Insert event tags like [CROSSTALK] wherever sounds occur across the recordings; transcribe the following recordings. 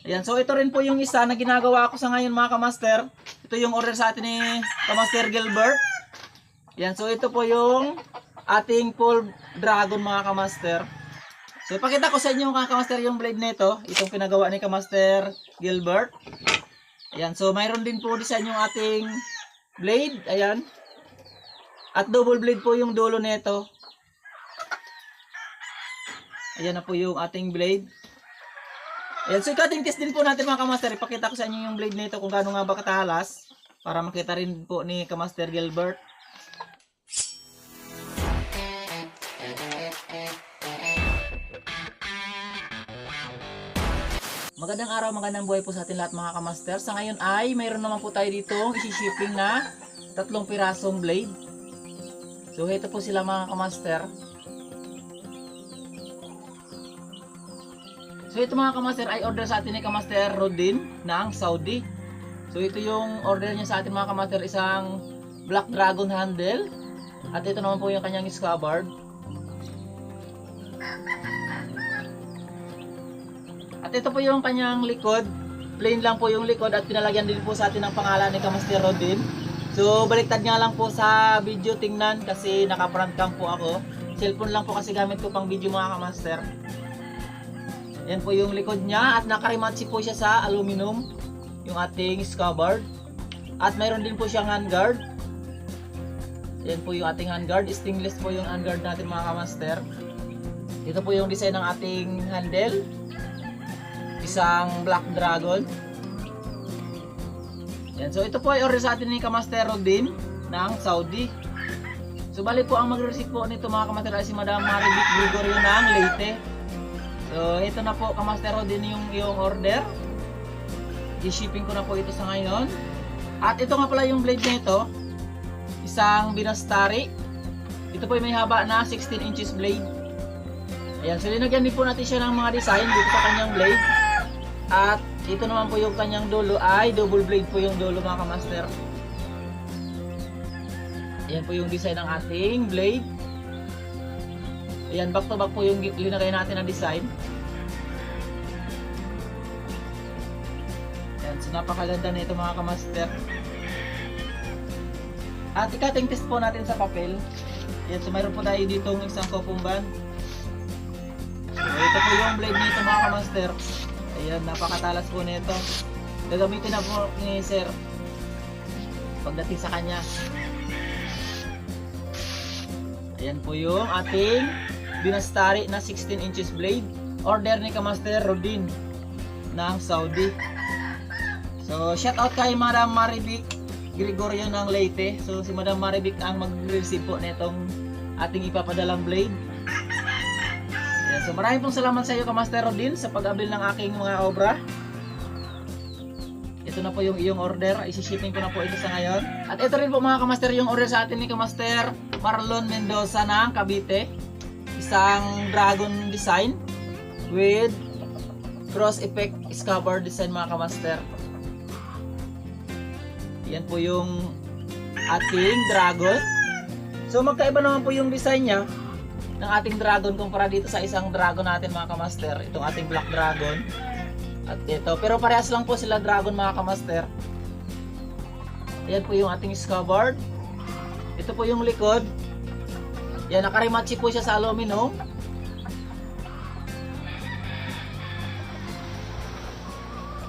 Ayan, so ito rin po yung isa na ginagawa ko sa ngayon mga kamaster. Ito yung order sa atin ni Kamaster Gilbert. Ayan, so ito po yung ating full dragon mga kamaster. So ipakita ko sa inyo mga kamaster yung blade nito. Itong pinagawa ni Kamaster Gilbert. Ayan, so mayroon din po design yung ating blade. Ayan. At double blade po yung dulo nito. Ayan na po yung ating blade. Ayan, so cutting test din po natin mga kamaster. Ipakita ko sa inyo yung blade nito kung gaano nga ba katalas. Para makita rin po ni Kamaster Gilbert. Magandang araw, magandang buhay po sa atin lahat mga kamaster. Sa ngayon ay mayroon naman po tayo dito isi-shipping na tatlong pirasong blade. So ito po sila mga kamaster. So ito mga kamaster ay order sa atin ni Kamaster Rodin ng Saudi. So ito yung order niya sa atin mga kamaster isang Black Dragon handle. At ito naman po yung kanyang scabbard. At ito po yung kanyang likod. Plain lang po yung likod at pinalagyan din po sa atin ng pangalan ni Kamaster Rodin. So baliktad nga lang po sa video tingnan kasi naka-front cam po ako. Cellphone lang po kasi gamit ko pang video mga kamaster. Yan po yung likod niya at nakarimatsi po siya sa aluminum yung ating scabbard. At mayroon din po siyang handguard. Yan po yung ating handguard. Stainless po yung handguard natin mga kamaster. Ito po yung design ng ating handle. Isang black dragon. Yan. So ito po ay order sa atin ni Kamaster Rodin ng Saudi. So bali po ang magre-receive po nito mga kamaster ay si Madam Maribik Gregorio ng Leyte. So, ito na po, Kamaster Rodin yung yung order. I-shipping ko na po ito sa ngayon. At ito nga pala yung blade nito. Isang binastari. Ito po ay may haba na 16 inches blade. Ayan, so linagyan din po natin siya ng mga design dito sa kanyang blade. At ito naman po yung kanyang dulo ay double blade po yung dulo mga kamaster. Ayan po yung design ng ating blade. Ayan, back to back po yung linagay natin na design. Ayan, so napakaganda na ito mga kamaster. At ikating test po natin sa papel. Ayan, so mayroon po tayo dito isang kopumban. So, ito po yung blade nito mga kamaster. Ayan, napakatalas po nito. Gagamitin na po ni sir pagdating sa kanya. Ayan po yung ating binastari na 16 inches blade. Order ni Kamaster Rodin ng Saudi. So, shout out kay Madam Maribik Gregorio ng Leyte. So, si Madam Maribik ang mag-receive po nitong ating ipapadalang blade. Ayan, so, maraming pong salamat sa iyo, Kamaster Rodin, sa pag-abil ng aking mga obra. Ito na po yung iyong order. Isi-shipping ko na po ito sa ngayon. At ito rin po mga kamaster yung order sa atin ni Kamaster Marlon Mendoza ng Cavite. Isang dragon design with cross effect scabbard design mga kamaster. Yan po yung ating dragon. So magkaiba naman po yung design niya ng ating dragon kumpara dito sa isang dragon natin mga kamaster. Itong ating black dragon. At ito, pero parehas lang po sila dragon mga kamaster. Ayan po yung ating scabbard. Ito po yung likod. Yan, nakarimatsi po siya sa aluminum.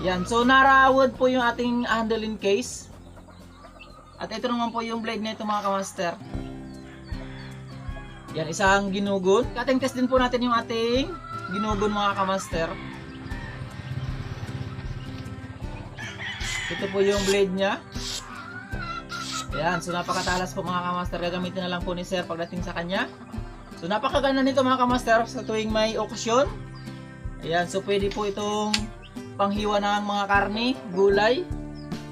Yan, so nara-wood po yung ating handling case. At ito naman po yung blade nito mga kamaster. Yan, isang ginugon. Cutting test din po natin yung ating ginugon mga kamaster. Ito po yung blade niya. Ayan, so napakatalas po mga kamaster. Gagamitin na lang po ni sir pagdating sa kanya. So napakaganda nito mga kamaster sa tuwing may okasyon. Ayan, so pwede po itong panghiwa ng mga karne, gulay,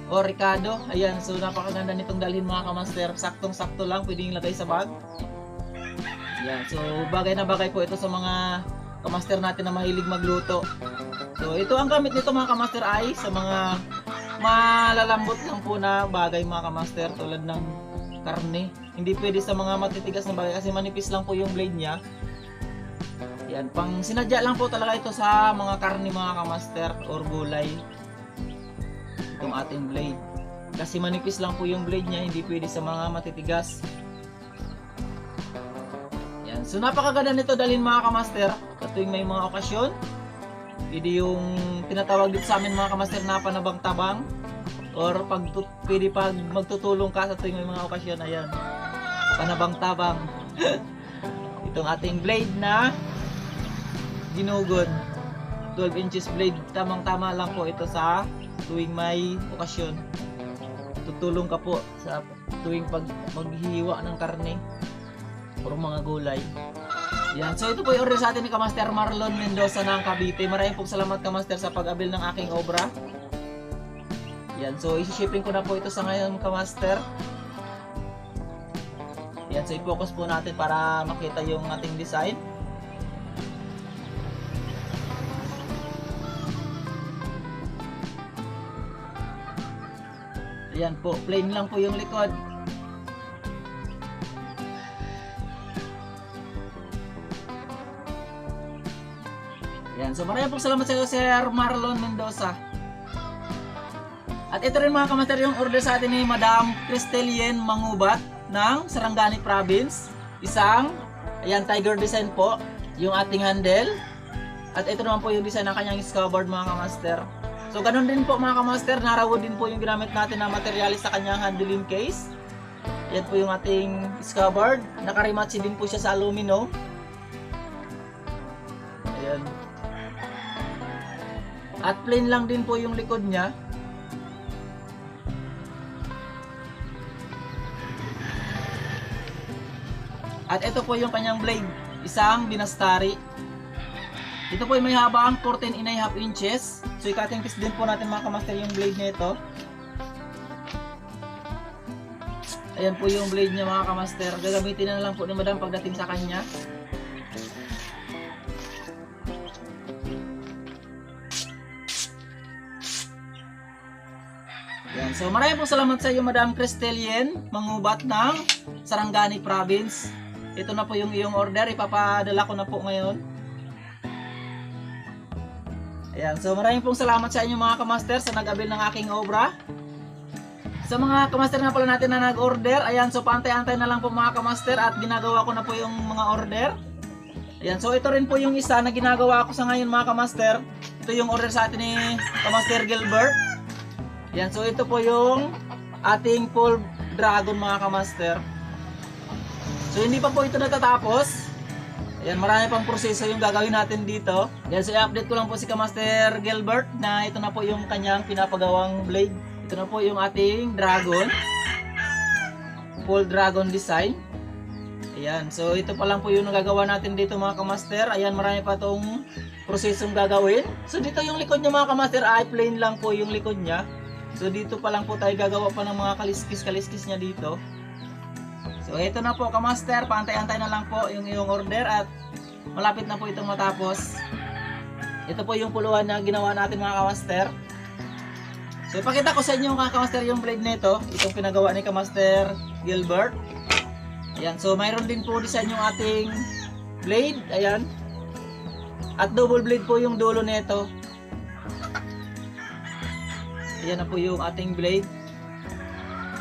o ricado. Ayan, so napakaganda nitong dalhin mga kamaster. Saktong-sakto lang, pwedeng ilagay sa bag. Ayan, so bagay na bagay po ito sa mga kamaster natin na mahilig magluto. So ito ang gamit nito mga kamaster ay sa mga malalambot lang po na bagay mga kamaster tulad ng karne. Hindi pwede sa mga matitigas na bagay kasi manipis lang po yung blade niya. Yan, pang sinadya lang po talaga ito sa mga karni mga kamaster or gulay. Itong ating blade. Kasi manipis lang po yung blade niya, hindi pwede sa mga matitigas. Yan, so napakaganda nito dalhin mga kamaster. Tuwing may mga okasyon. Pwede yung tinatawag dito sa amin mga kamaster na panabang-tabang. Or pag pwede pag magtutulong ka sa tuwing may mga okasyon, ayan. Panabang-tabang. [LAUGHS] Itong ating blade na ginugod. 12 inches blade. Tamang-tama lang po ito sa tuwing may okasyon. Tutulong ka po sa tuwing pag maghihiwa ng karne or mga gulay. Yan. So ito po yung order sa atin ni Kamaster Marlon Mendoza ng Cavite. Maraming po salamat Kamaster sa pag-abil ng aking obra. Yan. So isi-shipping ko na po ito sa ngayon Kamaster. Yan. So i-focus po natin para makita yung ating design. Yan po. Plain lang po yung likod. Yan. So maraming pong salamat sa iyo, Sir Marlon Mendoza. At ito rin mga kamaster yung order sa atin ni Madam Cristelien Mangubat ng Sarangani Province. Isang, ayan, tiger design po, yung ating handle. At ito naman po yung design ng kanyang scabbard mga kamaster. So ganun din po mga kamaster, narawood din po yung ginamit natin na materialis sa kanyang handling case. Yan po yung ating scabbard. Nakarimatsi din po siya sa aluminum. Ayan. At plain lang din po yung likod niya. At ito po yung kanyang blade. Isang binastari. Ito po ay may habang 14 and a half inches. So i-cutting piece din po natin mga kamaster yung blade nito. Ayan po yung blade niya mga kamaster. Gagamitin na lang po ni madam pagdating sa kanya. Yan. So maraming po salamat sa iyo Madam Cristelien, mangubat ng Sarangani Province. Ito na po yung iyong order, ipapadala ko na po ngayon. Ayan, so maraming pong salamat sa inyo mga kamaster sa nag-abil ng aking obra. Sa mga kamaster na pala natin na nag-order, ayan, so pantay-antay na lang po mga kamaster at ginagawa ko na po yung mga order. Ayan, so ito rin po yung isa na ginagawa ko sa ngayon mga kamaster. Ito yung order sa atin ni Kamaster Gilbert. Yan, so ito po yung ating full dragon mga kamaster. So hindi pa po ito natatapos. Ayan, marami pang proseso yung gagawin natin dito. Yan, so i-update ko lang po si Kamaster Gilbert na ito na po yung kanyang pinapagawang blade. Ito na po yung ating dragon. Full dragon design. Ayan, so ito pa lang po yung nagagawa natin dito mga kamaster. Ayan, marami pa tong prosesong gagawin. So dito yung likod niya mga kamaster ay plain lang po yung likod niya. So dito pa lang po tayo gagawa pa ng mga kaliskis-kaliskis niya dito. So ito na po kamaster, paantay-antay na lang po yung iyong order at malapit na po itong matapos. Ito po yung puluhan na ginawa natin mga kamaster. So ipakita ko sa inyo mga kamaster yung blade nito, itong pinagawa ni kamaster Gilbert. Ayan, so mayroon din po design yung ating blade, ayan. At double blade po yung dulo nito. Ayan na po yung ating blade.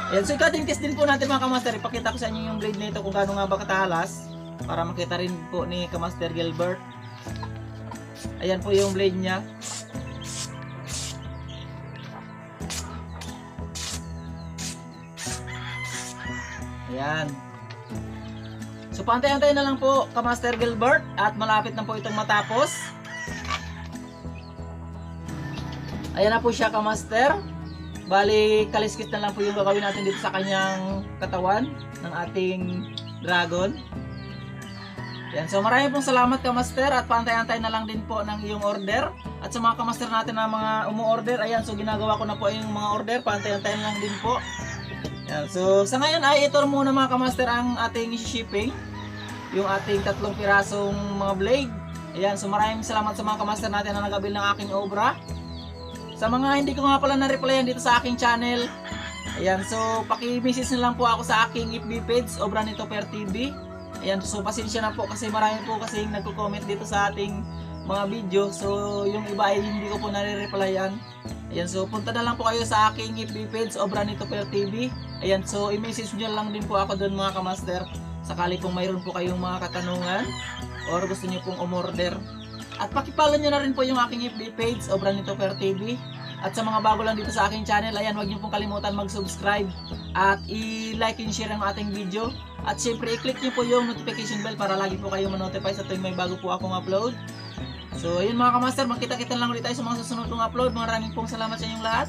Ayan, so cutting test din po natin mga kamaster. Ipakita ko sa inyo yung blade nito kung gaano nga ba katalas. Para makita rin po ni Kamaster Gilbert. Ayan po yung blade niya. Ayan. So pantay-antay na lang po Kamaster Gilbert at malapit na po itong matapos. Ayan na po siya kamaster. Bali, kaliskis na lang po yung gagawin natin dito sa kanyang katawan ng ating dragon. Yan. So maraming pong salamat kamaster at pantay-antay na lang din po ng iyong order. At sa mga kamaster natin na mga umu-order, ayan, so ginagawa ko na po yung mga order, pantay-antay na lang din po. Yan. So sa ngayon ay ito muna mga kamaster ang ating shipping. Yung ating tatlong pirasong mga blade. Ayan, so maraming salamat sa mga kamaster natin na nagabil ng aking obra. Sa mga hindi ko nga pala na-replyan dito sa aking channel, ayan, so paki-message na lang po ako sa aking FB page, Obra Nito Per TV. Ayan, so pasensya na po kasi marami po kasi nagko-comment dito sa ating mga video. So, yung iba ay hindi ko po nare-replyan. Ayan, so punta na lang po kayo sa aking FB page, Obra Nito Per TV. Ayan, so i-message nyo lang din po ako doon mga kamaster. Sakali kung mayroon po kayong mga katanungan or gusto nyo pong umorder. At pakipalo nyo na rin po yung aking FB page, Obra Nito Per TV. At sa mga bago lang dito sa aking channel, ayan, huwag nyo pong kalimutan mag-subscribe at i-like and share ang ating video. At syempre, i-click nyo po yung notification bell para lagi po kayo manotify sa tuwing may bago po akong upload. So, ayun mga kamaster, magkita-kita lang ulit tayo sa mga susunod kong upload. Maraming pong salamat sa inyong lahat.